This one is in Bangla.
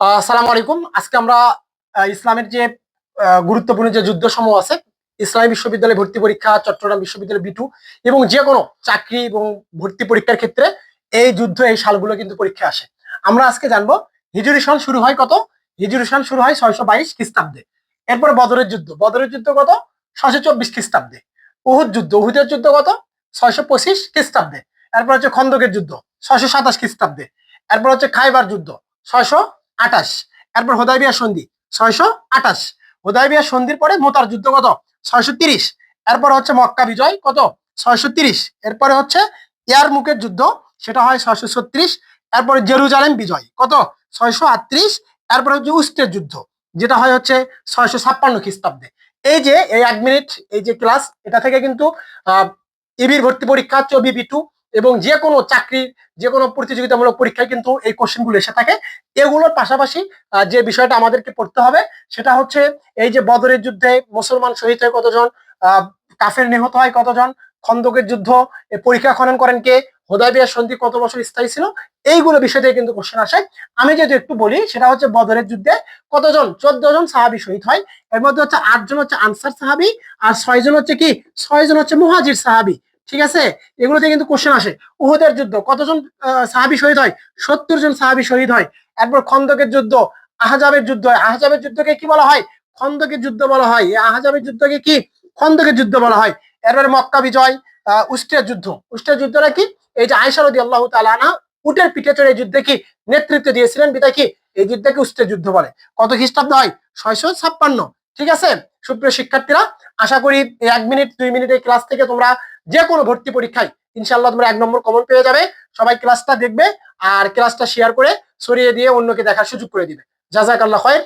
আসসালামু আলাইকুম। আজকে আমরা ইসলামের যে গুরুত্বপূর্ণ যে যুদ্ধ সমূহ আছে, ইসলামী বিশ্ববিদ্যালয় ভর্তি পরীক্ষা, চট্টগ্রাম বিশ্ববিদ্যালয় বিটু এবং যে কোনো চাকরি এবং ভর্তি পরীক্ষার ক্ষেত্রে এই যুদ্ধ, এই সালগুলো কিন্তু পরীক্ষা আসে। আমরা আজকে জানব, হিজুরি সন শুরু হয় কত? হিজুরি সন শুরু হয় ছয়শো বাইশ খ্রিস্টাব্দে। এরপরে বদরের যুদ্ধ। বদরের যুদ্ধ কত? ছয়শো চব্বিশ খ্রিস্টাব্দে। উহুদ যুদ্ধ। উহুদের যুদ্ধ কত? ছয়শো পঁচিশ খ্রিস্টাব্দে। এরপর হচ্ছে খন্দকের যুদ্ধ। ছয়শো সাতাশ খ্রিস্টাব্দে। এরপর হচ্ছে খাইবার যুদ্ধ। ছয়শো আটাশ এরপর হোদাইবিয়া সন্ধি, ছয়শো আটাশ হোদাইবিয়া সন্ধির পরে মোতার যুদ্ধ কত? ছয়শো তিরিশ। এরপর হচ্ছে মক্কা বিজয় কত? ছয়শো তিরিশ। এরপরে হচ্ছে ইয়ার মুখের যুদ্ধ, সেটা হয় ছয়শো ছত্রিশ। এরপরে জেরুজালেম বিজয় কত? ছয়শো আটত্রিশ। এরপরে হচ্ছে উস্তের যুদ্ধ, যেটা হয় হচ্ছে ছয়শো ছাপ্পান্ন খ্রিস্টাব্দে। এই যে, এই এক মিনিট, এই যে ক্লাস এটা থেকে কিন্তু ইবির ভর্তি পরীক্ষা চবি বিটু এবং যে কোনো চাকরির যে কোনো প্রতিযোগিতামূলক পরীক্ষায় কিন্তু এই কোশ্চেনগুলো এসে থাকে। এগুলোর পাশাপাশি যে বিষয়টা আমাদেরকে পড়তে হবে, সেটা হচ্ছে এই যে বদরের যুদ্ধে মুসলমান শহীদ হয় কতজন কাফের নিহত হয় কতজন, খন্দকের যুদ্ধ পরীক্ষা খনন করেন কে হোদাইবিয়া সন্ধি কত বছর স্থায়ী ছিল, এইগুলো বিষয় থেকে কিন্তু কোশ্চেন আসে। আমি যদি একটু বলি, সেটা হচ্ছে বদরের যুদ্ধে কতজন চোদ্দ জন সাহাবি শহীদ হয়, এর মধ্যে হচ্ছে আটজন হচ্ছে আনসার সাহাবি, আর ছয়জন হচ্ছে কি, ছয়জন হচ্ছে মুহাজির সাহাবি। ঠিক আছে? এগুলোতে কিন্তু কোশ্চেন আসে। উহুদের যুদ্ধ, কতজন সাহাবি শহীদ হয়? সত্তর জন সাহাবি শহীদ হয়। এরপর খন্দকের যুদ্ধ, আহজাবের যুদ্ধ হয়। আহজাবের যুদ্ধকে কি বলা হয়? খন্দকের যুদ্ধ বলা হয়। এই আহজাবের যুদ্ধকে কি? খন্দকের যুদ্ধ বলা হয়। এরপরে মক্কা বিজয় উস্টের যুদ্ধ। উস্টের যুদ্ধটা কি? এই যে আয়সারদি আল্লাহ তালানা উটের পিঠে চড়ে এই যুদ্ধে কি নেতৃত্ব দিয়েছিলেন? বিদায় কি এই যুদ্ধকে উস্টের যুদ্ধ বলে। কত খ্রিস্টাব্দ হয়? ছয়শো ছাপ্পান্ন। ঠিক আছে? সুপ্রিয় শিক্ষার্থীরা, আশা করি এই এক মিনিট, দুই মিনিটের ক্লাস থেকে তোমরা যে কোনো ভর্তি পরীক্ষায় ইনশাল্লাহ তোমরা এক নম্বর কমন পেয়ে যাবে। সবাই ক্লাসটা দেখবে আর ক্লাসটা শেয়ার করে সরিয়ে দিয়ে অন্যকে দেখার সুযোগ করে দিবে। জাজাক আল্লাহ হয়